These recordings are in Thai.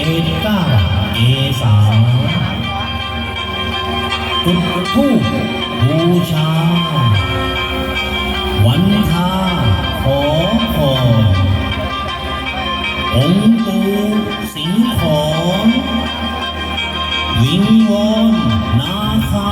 เอเก้าเอสาจุดทูปบูชา วันทาขอพรองค์ปู่สิงห์ขอนวิงวอนนาคา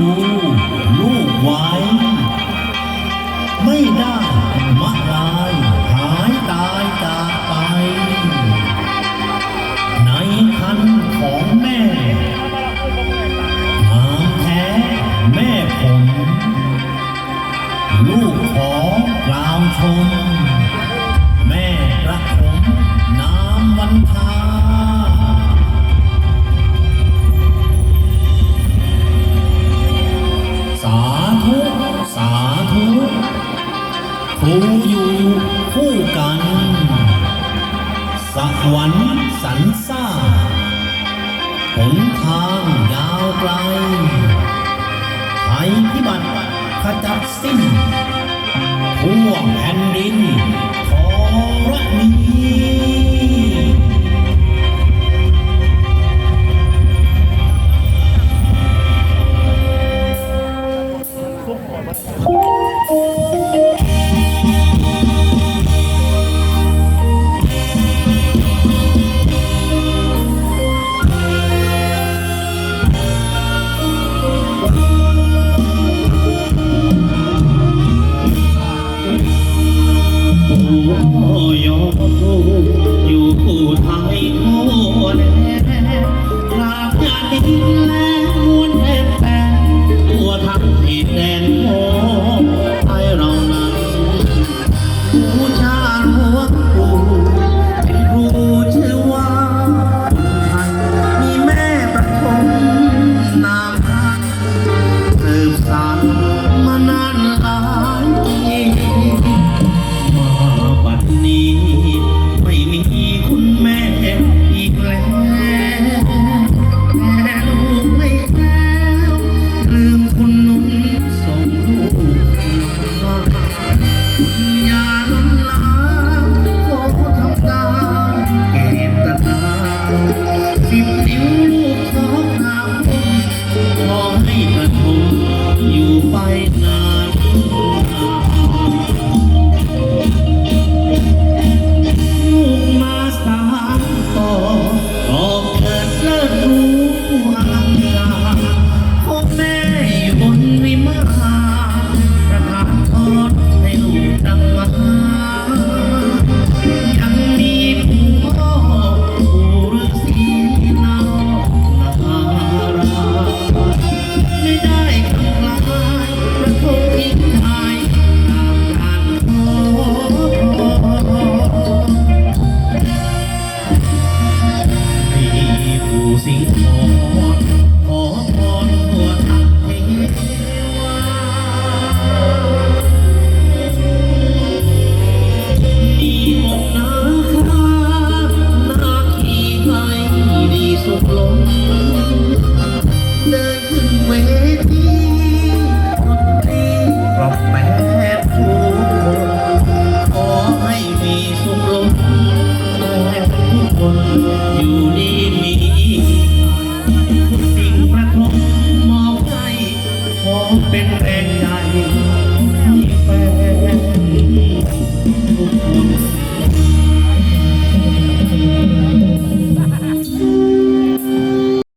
ชูลูกไว้ รูอยู่คู่กัน สวรรค์สรรสร้างหนทางยาวไกลภัยพิบัติขจัดสิ้นทั่วแผ่นดินขอรณี